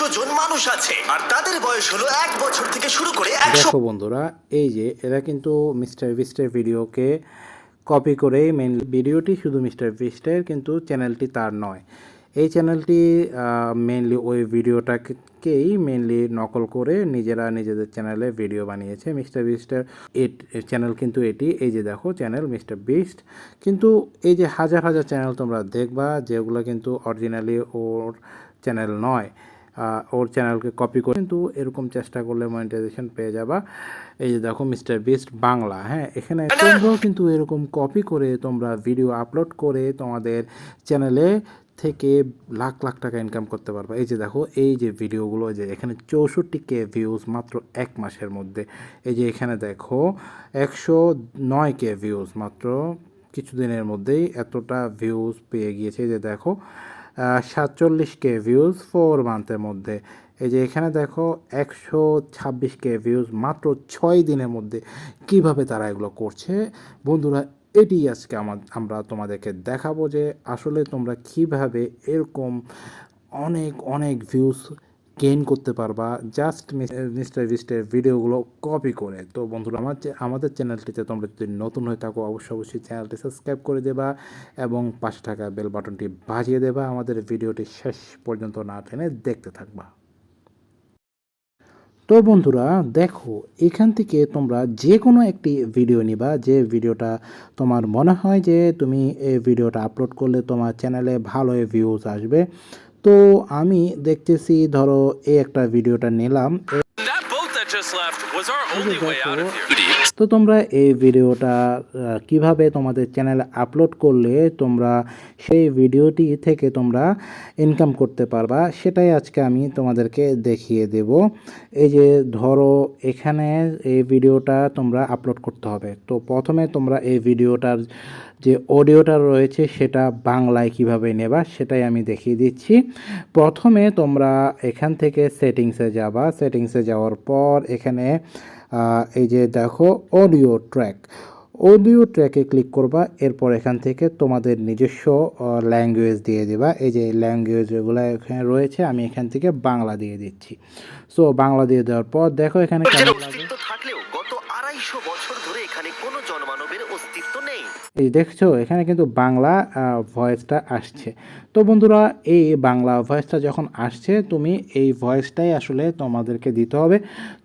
একশো জন মানুষ আছে। আর তাদের বয়স হলো এক বছর থেকে শুরু করে একশো দেখো বন্ধুরা, এই যে এরা কিন্তু মিস্টার বিস্টের ভিডিওকে কপি করে মেন ভিডিওটি শুধু মিস্টার বিস্টের, কিন্তু চ্যানেলটি তার নয়। এই চ্যানেলটি মেনলি ওই ভিডিওটাকেই মেনলি নকল করে নিজেরা নিজেদের চ্যানেলে ভিডিও বানিয়েছে মিস্টার বিস্টের। চ্যানেল কিন্তু এটি, এই যে দেখো চ্যানেল মিস্টার বিস্ট। কিন্তু এই যে হাজার হাজার চ্যানেল তোমরা দেখবা, যেগুলো কিন্তু অরিজিনালি ওর চ্যানেল নয়। ওর চ্যানেলকে কপি করে কিন্তু এরকম চেষ্টা করলে মনিটাইজেশন পেয়ে যাবা। এই যে দেখো মিস্টার বিস্ট বাংলা হ্যাঁ এখানে তোমরাও কিন্তু এরকম কপি করে তোমরা ভিডিও আপলোড করে তোমাদের চ্যানেলে থেকে লাখ লাখ টাকা ইনকাম করতে পারবে। এই যে দেখো এই যে ভিডিওগুলো যে এখানে চৌষট্টি কে ভিউজ মাত্র এক মাসের মধ্যে। এই যে এখানে দেখো একশো নয় কে ভিউজ মাত্র। কিছুদিনের মধ্যেই এতটা ভিউজ পেয়ে গিয়েছে। এই যে দেখো সাতচল্লিশ কে ভিউজ ফোর মান্থের মধ্যে। এই যে এখানে দেখো একশো ছাব্বিশ কে ভিউজ মাত্র ছয় দিনের মধ্যে কীভাবে তারা এগুলো করছে। বন্ধুরা এটি আজকে আমার আমরা তোমাদেরকে দেখাবো যে আসলে তোমরা কীভাবে এরকম অনেক অনেক ভিউজ গেইন করতে পারবা। জাস্ট মিস্টার বিস্টের ভিডিওগুলো কপি করে। তো বন্ধুরা, আমার আমাদের চ্যানেলটিতে তোমরা যদি নতুন হয়ে থাকো, অবশ্যই অবশ্যই চ্যানেলটি সাবস্ক্রাইব করে দেবা এবং পাশে থাকা বেল বাটনটি বাজিয়ে দেবা। আমাদের ভিডিওটি শেষ পর্যন্ত না টেনে দেখতে থাকবা। তো বন্ধুরা, দেখো, এখান থেকে তোমরা যে কোনো একটি ভিডিও নিবা। যে ভিডিওটা তোমার মনে হয় যে তুমি এই ভিডিওটা আপলোড করলে তোমার চ্যানেলে ভালো ভিউজ আসবে। তো আমি দেখতেছি ধরো এই একটা ভিডিওটা নিলাম। তো তোমরা এই ভিডিওটা কীভাবে তোমাদের চ্যানেলে আপলোড করলে তোমরা সেই ভিডিওটি থেকে তোমরা ইনকাম করতে পারবা সেটাই আজকে আমি তোমাদেরকে দেখিয়ে দেব। এই যে ধরো এখানে এই ভিডিওটা তোমরা আপলোড করতে হবে। তো প্রথমে তোমরা এই ভিডিওটার যে অডিওটা রয়েছে সেটা বাংলায় কীভাবে নেবা সেটাই আমি দেখিয়ে দিচ্ছি। প্রথমে তোমরা এখান থেকে সেটিংসে যাবা। সেটিংসে যাওয়ার পর এখানে এই যে দেখো অডিও ট্র্যাক অডিও ট্র্যাকে ক্লিক করবা এরপর এখান থেকে তোমাদের নিজস্ব ল্যাঙ্গুয়েজ দিয়ে দেবা। এই যে ল্যাঙ্গুয়েজগুলো এখানে রয়েছে আমি এখান থেকে বাংলা দিয়ে দিচ্ছি। সো বাংলা দিয়ে দেওয়ার পর দেখো এখানে কেমন লাগে থাকলেও গত আড়াইশো বছর ধরে এখানে কোনো এই দেখছ, এখানে কিন্তু বাংলা ভয়েসটা আসছে। তো বন্ধুরা, এই বাংলা ভয়েসটা যখন আসছে, তুমি এই ভয়েসটাই আসলে তোমাদেরকে দিতে হবে।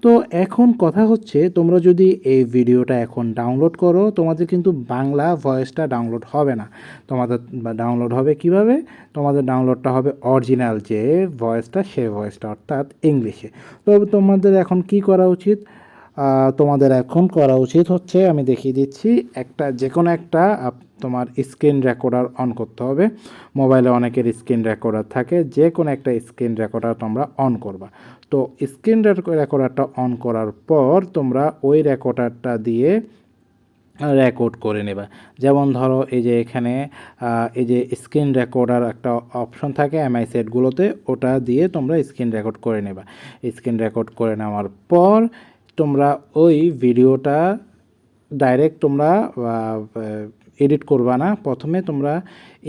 তো এখন কথা হচ্ছে, তোমরা যদি এই ভিডিওটা এখন ডাউনলোড করো, তোমাদের কিন্তু বাংলা ভয়েসটা ডাউনলোড হবে না। তোমাদের ডাউনলোড হবে কীভাবে? তোমাদের ডাউনলোডটা হবে অরিজিনাল যে ভয়েসটা সে ভয়েসটা অর্থাৎ ইংলিশে। তো তোমাদের এখন কি করা উচিত? তোমাদের এখন করা উচিত হচ্ছে, আমি দেখিয়ে দিচ্ছি, একটা যে কোনো একটা তোমার স্ক্রিন রেকর্ডার অন করতে হবে। মোবাইলে অনেকের স্ক্রিন রেকর্ডার থাকে যে কোনো একটা স্ক্রিন রেকর্ডার তোমরা অন করবা। তো স্ক্রিন রেকর্ডারটা অন করার পর তোমরা ওই রেকর্ডারটা দিয়ে রেকর্ড করে নেবা। যেমন ধরো, এই যে এখানে এই যে স্ক্রিন রেকর্ডার একটা অপশন থাকে, এমআই সেটগুলোতে, ওটা দিয়ে তোমরা স্ক্রিন রেকর্ড করে নেবা। স্ক্রিন রেকর্ড করে নেওয়ার পর তোমরা ওই ভিডিওটা ডাইরেক্ট তোমরা এডিট করবা না। প্রথমে তোমরা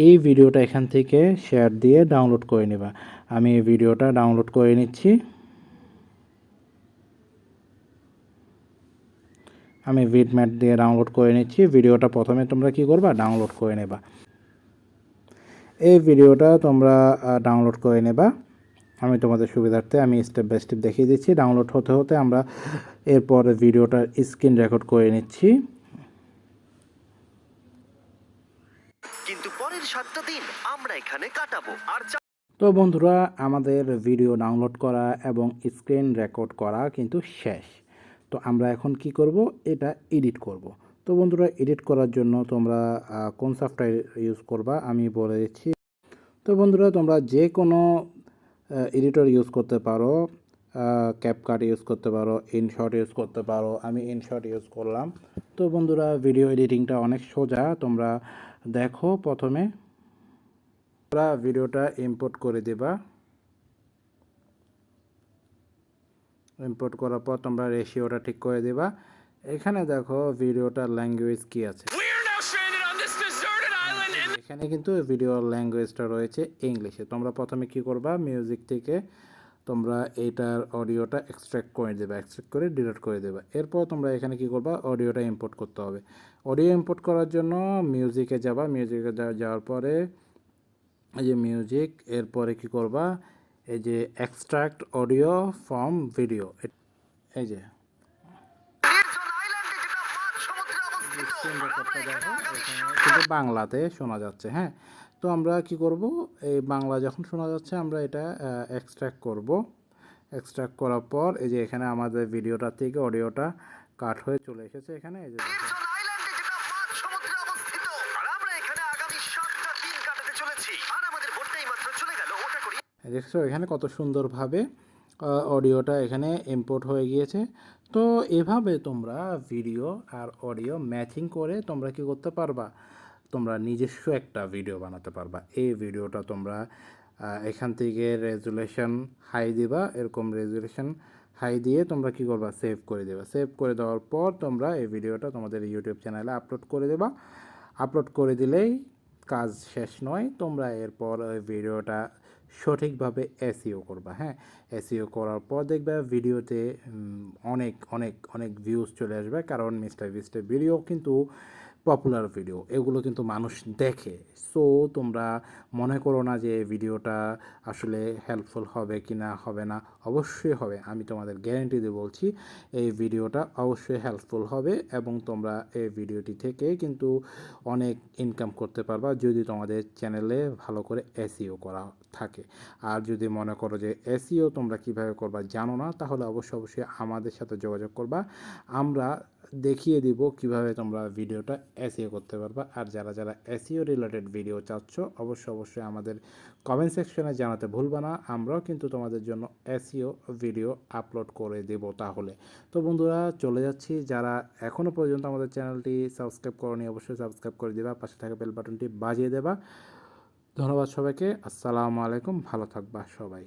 এই ভিডিওটা এখান থেকে শেয়ার দিয়ে ডাউনলোড করে নেবা। আমি এই ভিডিওটা ডাউনলোড করে নিচ্ছি। আমি ভিডম্যাট দিয়ে ডাউনলোড করে নিচ্ছি। ভিডিওটা প্রথমে তোমরা কি করবা? ডাউনলোড করে নেবা। এই ভিডিওটা তোমরা ডাউনলোড করে নেবা। আমি তোমাদের সুবিধার্থে আমি স্টেপ বাই স্টেপ দেখিয়ে দিচ্ছি। ডাউনলোড হতে হতে আমরা এরপর ভিডিওটার স্ক্রিন রেকর্ড করে নিচ্ছি। কিন্তু পরের সাতটা দিন আমরা এখানে কাটাবো। আর তো বন্ধুরা আমাদের ভিডিও ডাউনলোড করা এবং স্ক্রিন রেকর্ড করা কিন্তু শেষ। তো আমরা এখন কি করব? এটা এডিট করব। তো বন্ধুরা এডিট করার জন্য তোমরা কোন সফটওয়্যার ইউজ করবা আমি বলে দিচ্ছি। তো বন্ধুরা তোমরা যে কোনো এডিটর ইউজ করতে পারো। ক্যাপকাট ইউজ করতে পারো ইনশট ইউজ করতে পারো আমি ইনশট ইউজ করলাম। তো বন্ধুরা ভিডিও এডিটিংটা অনেক সোজা তোমরা দেখো প্রথমে। তোমরা ভিডিওটা ইম্পোর্ট করে দেবা। ইম্পোর্ট করার পর তোমরা রেশিওটা ঠিক করে দেবা। এখানে দেখো ভিডিওটার ল্যাঙ্গুয়েজ কি আছে। এখানে কিন্তু ভিডিও ল্যাঙ্গুয়েজটা রয়েছে ইংলিশে। তোমরা প্রথমে কি করবা মিউজিক থেকে তোমরা এইটার অডিওটা এক্সট্র্যাক্ট করে দেবে এক্সট্র্যাক্ট করে ডিলিট করে দেবে। এরপর তোমরা এখানে কি করবা? অডিওটা ইম্পোর্ট করতে হবে। অডিও ইম্পোর্ট করার জন্য মিউজিকে যাবা। মিউজিকে যাওয়ার পরে এই যে মিউজিক এরপরে কি করবা? এই যে এক্সট্রাক্ট অডিও ফ্রম ভিডিও এই যে। কিন্তু বাংলাতে শোনা যাচ্ছে হ্যাঁ? তো আমরা কি করব? এই বাংলা যখন শোনা যাচ্ছে আমরা এটা এক্সট্রাক্ট করব। এক্সট্রাক্ট করার পর এই যে এখানে আমাদের ভিডিওটা থেকে অডিওটা কাট হয়ে চলে এসেছে এখানে। এই যে দেখছ এখানে কত সুন্দরভাবে অডিওটা এখানে ইম্পোর্ট হয়ে গিয়েছে। তো এভাবে তোমরা ভিডিও আর অডিও ম্যাচিং করে তোমরা কি করতে পারবা? তোমরা নিজস্ব একটা ভিডিও বানাতে পারবা। এই ভিডিওটা তোমরা এখান থেকে রেজুলেশন হাই দিবা, এরকম রেজুলেশন হাই দিয়ে তোমরা কি করবা? সেভ করে দেবা। সেভ করে দেওয়ার পর তোমরা এই ভিডিওটা তোমাদের ইউটিউব চ্যানেলে আপলোড করে দেবা। আপলোড করে দিলেই কাজ শেষ নয়, তোমরা এরপর ওই ভিডিওটা সঠিকভাবে এসইও করবা হ্যাঁ? এসইও করার পর দেখবে ভিডিওতে অনেক অনেক অনেক ভিউজ চলে আসবে। কারণ মিস্টার বিস্টের ভিডিও কিন্তু পপুলার ভিডিও এগুলো কিন্তু মানুষ দেখে। সো তোমরা মনে করো না যে ভিডিওটা আসলে হেল্পফুল হবে কি না, হবে না। অবশ্যই হবে, আমি তোমাদের গ্যারেন্টি দিয়ে বলছি, এই ভিডিওটা অবশ্যই হেল্পফুল হবে এবং তোমরা এই ভিডিওটি থেকে কিন্তু অনেক ইনকাম করতে পারবা যদি তোমাদের চ্যানেলে ভালো করে এসইও করা থাকে। আর যদি মনে করো যে এসিও তোমরা কীভাবে করবা জানো না, তাহলে অবশ্যই অবশ্যই আমাদের সাথে যোগাযোগ করবা। আমরা দেখিয়ে দিব কীভাবে তোমরা ভিডিওটা এসইও করতে পারবা। আর যারা যারা এসিও রিলেটেড ভিডিও চাচ্ছ অবশ্যই অবশ্যই আমাদের কমেন্ট সেকশনে জানাতে ভুলবা না। আমরাও কিন্তু তোমাদের জন্য এসইও ভিডিও আপলোড করে দেব তাহলে। তো বন্ধুরা, চলে যাচ্ছি। যারা এখনও পর্যন্ত আমাদের চ্যানেলটি সাবস্ক্রাইব করনি, অবশ্যই সাবস্ক্রাইব করে দেবা। পাশে থাকা বেল বাটনটি বাজিয়ে দেবা। ধন্যবাদ সবাইকে। আসসালামু আলাইকুম। ভালো থাকবা সবাই।